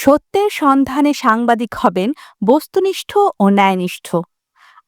সত্যের সন্ধানে সাংবাদিক হবেন বস্তুনিষ্ঠ ও ন্যায়নিষ্ঠ।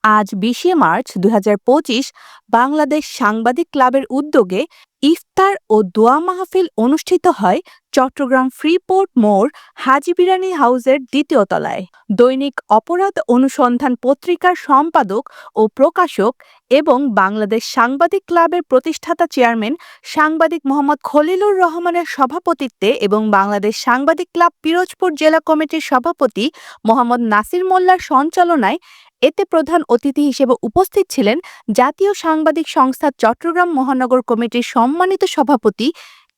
আজ বিশে মার্চ দুই হাজার পঁচিশ বাংলাদেশ সাংবাদিক ক্লাবের উদ্যোগে ইফতার ও দোয়া মাহফিল অনুষ্ঠিত হয় চট্টগ্রাম ফ্রিপোর্ট মোড় হাজি বিরানি হাউসের দ্বিতীয় তলায়। দৈনিক অপরাধ অনুসন্ধান পত্রিকার সম্পাদক ও প্রকাশক এবং বাংলাদেশ সাংবাদিক ক্লাবের প্রতিষ্ঠাতা চেয়ারম্যান সাংবাদিক মোহাম্মদ খলিলুর রহমানের সভাপতিত্বে এবং বাংলাদেশ সাংবাদিক ক্লাব পিরোজপুর জেলা কমিটির সভাপতি মোহাম্মদ নাসির মোল্লার সঞ্চালনায় এতে প্রধান অতিথি হিসেবে উপস্থিত ছিলেন জাতীয় সাংবাদিক সংস্থা চট্টগ্রাম মহানগর কমিটির সম্মানিত সভাপতি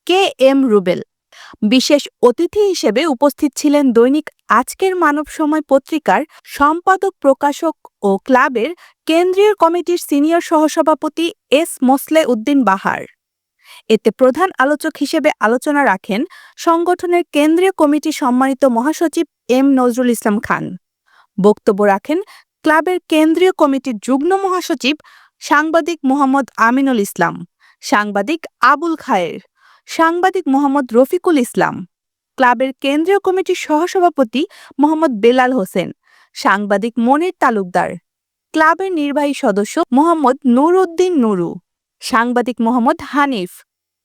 কে এম রুবেল। বিশেষ অতিথি হিসেবে উপস্থিত ছিলেন দৈনিক আজকের মানব সময় পত্রিকার সম্পাদক, প্রকাশক ও ক্লাবের কেন্দ্রীয় কমিটির সিনিয়র সহসভাপতি এস মোসলে উদ্দিন বাহার। এতে প্রধান আলোচক হিসেবে আলোচনা রাখেন সংগঠনের কেন্দ্রীয় কমিটি সম্মানিত মহাসচিব এম নজরুল ইসলাম খান। বক্তব্য রাখেন ক্লাবের কেন্দ্রীয় কমিটির যুগ্ম মহাসচিব সাংবাদিক মোহাম্মদ আমিনুল ইসলাম, সাংবাদিক আবুল খায়ের। সাংবাদিক মোহাম্মদ রফিকুল ইসলাম। ক্লাবের কেন্দ্রীয় কমিটির সহসভাপতি মোহাম্মদ বেলাল হোসেন। সাংবাদিক মনির তালুকদার। ক্লাবের নির্বাহী সদস্য মোহাম্মদ নুরউদ্দিন নুরু। সাংবাদিক মোহাম্মদ হানিফ।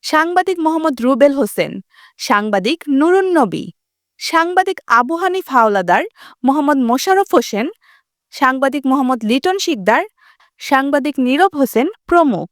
সাংবাদিক মোহাম্মদ রুবেল হোসেন। সাংবাদিক নুরুন নবী। সাংবাদিক আবু হানিফ হাওলাদার মোহাম্মদ মোশাররফ হোসেন। সাংবাদিক মোহাম্মদ লিটন শিকদার। সাংবাদিক নীরব হোসেন প্রমুখ।